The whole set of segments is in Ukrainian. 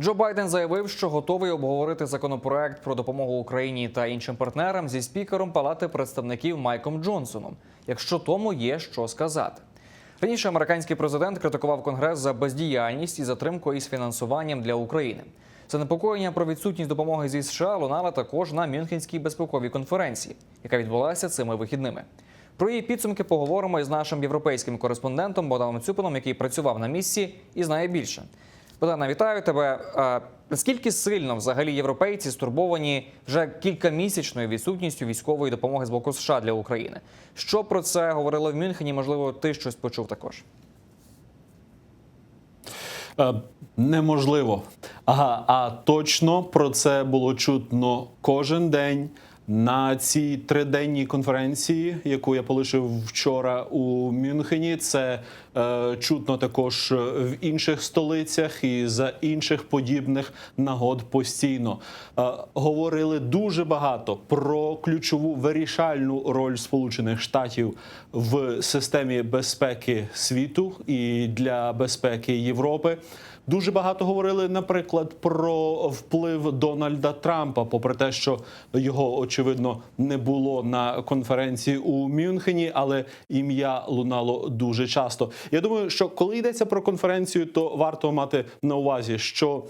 Джо Байден заявив, що готовий обговорити законопроект про допомогу Україні та іншим партнерам зі спікером Палати представників Майком Джонсоном, якщо тому є що сказати. Раніше американський президент критикував Конгрес за бездіяльність і затримку із фінансуванням для України. Занепокоєння про відсутність допомоги зі США лунали також на Мюнхенській безпековій конференції, яка відбулася цими вихідними. Про її підсумки поговоримо із нашим європейським кореспондентом Богданом Цюпином, який працював на місці і знає більше. Богдана, вітаю тебе. Наскільки сильно взагалі європейці стурбовані вже кількамісячною відсутністю військової допомоги з боку США для України? Що про це говорили в Мюнхені? Можливо, ти щось почув також? Е, Неможливо. Ага, а точно про це було чутно кожен день на цій триденній конференції, яку я полишив вчора у Мюнхені. Це е, чутно також в інших столицях і за інших подібних нагод постійно. Е, говорили дуже багато про ключову вирішальну роль Сполучених Штатів в системі безпеки світу і для безпеки Європи. Дуже багато говорили, наприклад, про вплив Дональда Трампа, попри те, що його очевидно не було на конференції у Мюнхені, але ім'я лунало дуже часто. Я думаю, що коли йдеться про конференцію, то варто мати на увазі, що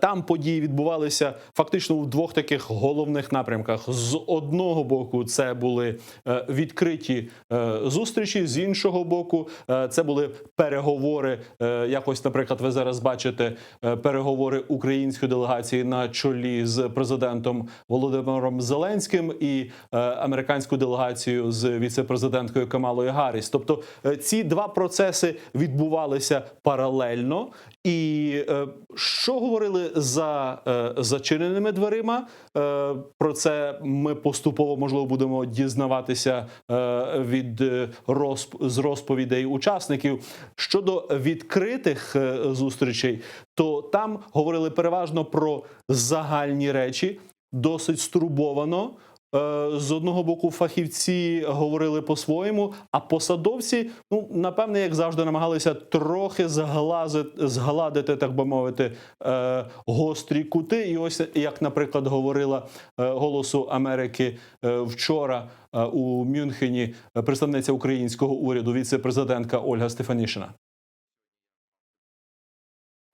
Там події відбувалися фактично в двох таких головних напрямках. З одного боку, це були е, відкриті е, зустрічі, з іншого боку, е, це були переговори. е, Якось, наприклад, ви зараз бачите е, переговори української делегації на чолі з президентом Володимиром Зеленським і е, американською делегацією з віце-президенткою Камалою Гарріс. Тобто е, ці два процеси відбувалися паралельно. І е, що говорили за е, зачиненими дверима? Е, про це ми поступово можливо будемо дізнаватися е, від е, розп- з розповідей учасників. Щодо відкритих е, зустрічей, то там говорили переважно про загальні речі, досить стурбовано. Е, З одного боку, фахівці говорили по-своєму, а посадовці, ну напевне, як завжди, намагалися трохи зглазити, згладити, так би мовити, е, гострі кути. І ось як, наприклад, говорила е, голосу Америки вчора у Мюнхені представниця українського уряду, віце-президентка Ольга Стефанішина.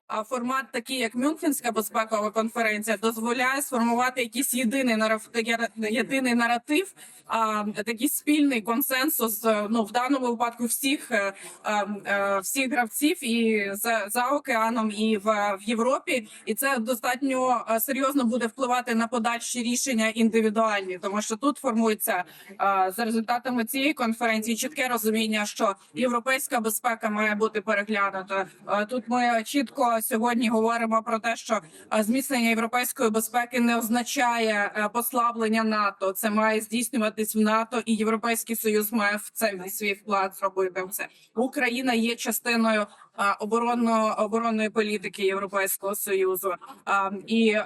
Формат, такий як Мюнхенська безпекова конференція, дозволяє сформувати якийсь єдиний наратив, єдиний наратив, а такий спільний консенсус. Ну в даному випадку всіх е, е, е, всіх гравців і за, за океаном, і в, в Європі, і це достатньо серйозно буде впливати на подальші рішення індивідуальні, тому що тут формується за результатами цієї конференції чітке розуміння, що європейська безпека має бути переглянута. Тут ми чітко сьогодні говоримо про те, що е, зміцнення європейської безпеки не означає е, послаблення НАТО. Це має здійснюватись в НАТО, і Європейський Союз має в це свій вклад зробити в. Україна є частиною е, оборонно оборонної політики Європейського союзу і.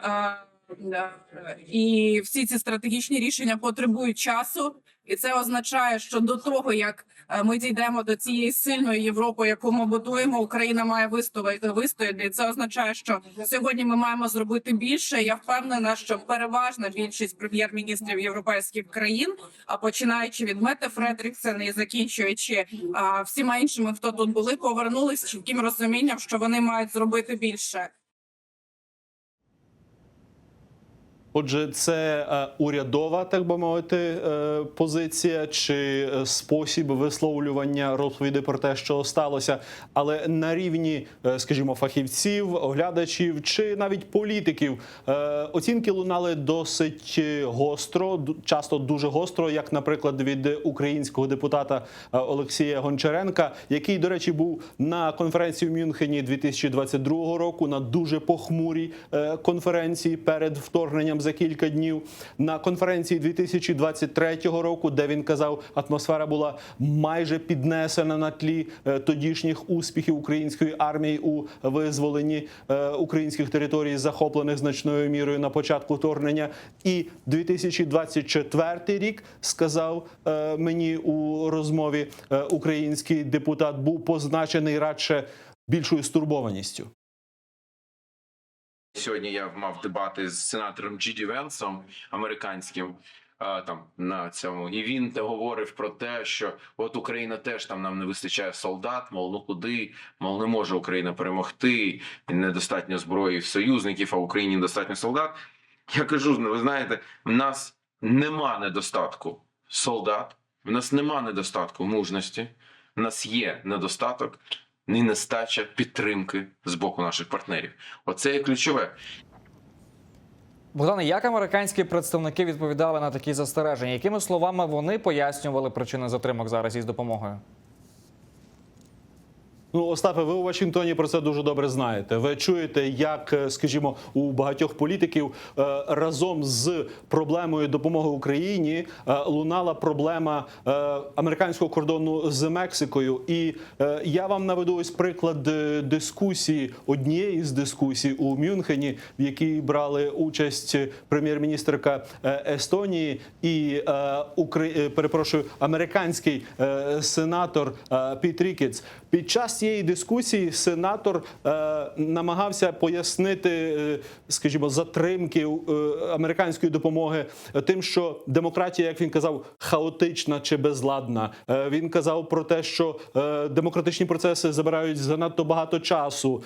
І всі ці стратегічні рішення потребують часу, і це означає, що до того як е, ми дійдемо до цієї сильної Європи, яку ми будуємо, Україна має вистояти вистояти. Це означає, що сьогодні ми маємо зробити більше. Я впевнена, що переважна більшість прем'єр-міністрів європейських країн, а починаючи від Мете Фредріксена і закінчуючи а, всіма іншими, хто тут були, повернулись чітким розумінням, що вони мають зробити більше. Отже, це е, урядова, так би мовити, е, позиція чи е, спосіб висловлювання розповіді про те, що сталося, але на рівні, скажімо, фахівців, оглядачів чи навіть політиків оцінки лунали досить гостро, часто дуже гостро, як, наприклад, від українського депутата Олексія Гончаренка, який, до речі, був на конференції в Мюнхені 2022 року на дуже похмурій конференції перед вторгненням за кілька днів. На конференції 2023 року, де він казав, атмосфера була майже піднесена на тлі е, тодішніх успіхів української армії у визволенні е, українських територій, захоплених значною мірою на початку вторгнення. І 2024 рік сказав е, мені у розмові український депутат, був позначений радше більшою стурбованістю. Сьогодні я мав дебати з сенатором Джіді Венсом американським. е, Там на цьому і він те говорив про те, що от Україна теж там нам не вистачає солдат. Мов ну куди, мов не може Україна перемогти. Недостатньо зброї в союзників, а в Україні недостатньо солдат. Я кажу, ви знаєте, в нас нема недостатку солдат, в нас нема недостатку мужності, в нас є недостаток і нестача підтримки з боку наших партнерів. Оце є ключове. Богдане, як американські представники відповідали на такі застереження? Якими словами вони пояснювали причини затримок зараз із допомогою? Ну, Остапе, ви у Вашингтоні про це дуже добре знаєте. Ви чуєте, як, е, скажімо, у багатьох політиків е, разом з проблемою допомоги Україні е, лунала проблема американського кордону з Мексикою. І я вам наведу ось приклад дискусії однієї з дискусій у Мюнхені, в якій брали участь прем'єр-міністрка Естонії і перепрошую, американський сенатор Піт Рікетс. Під час цієї дискусії сенатор е, намагався пояснити, е, скажімо, затримки е, американської допомоги тим, що демократія, як він казав, хаотична чи безладна. Він казав про те, що демократичні процеси забирають занадто багато часу.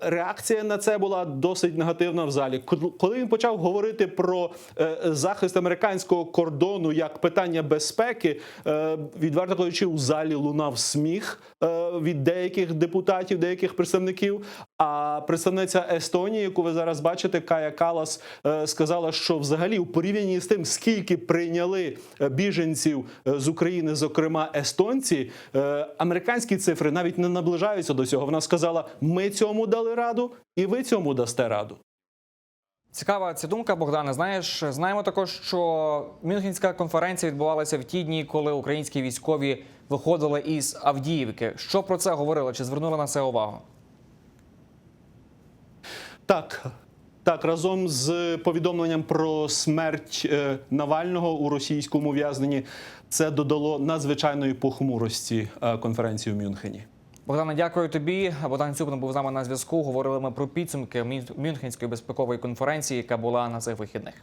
Реакція на це була досить негативна в залі. Кол- Коли він почав говорити про захист американського кордону як питання безпеки, відверто кажучи, у залі лунав сміх від деяких депутатів, деяких представників. А представниця Естонії, яку ви зараз бачите, Кая Калас, е, сказала, що взагалі у порівнянні з тим, скільки прийняли е, біженців е, з України, зокрема естонці, американські цифри навіть не наближаються до цього. Вона сказала: ми цьому дали раду, і ви цьому дасте раду. Цікава ця думка, Богдане. Знаєш, знаємо також, що Мюнхенська конференція відбувалася в ті дні, коли українські військові виходили із Авдіївки. Що про це говорили? Чи звернули на це увагу? Так. Так, разом з повідомленням про смерть е, Навального у російському в'язненні це додало надзвичайної похмурості е, конференції в Мюнхені. Богдане, дякую тобі. Богдан Цюпин був з нами на зв'язку. Говорили ми про підсумки Мюнхенської безпекової конференції, яка була на цих вихідних.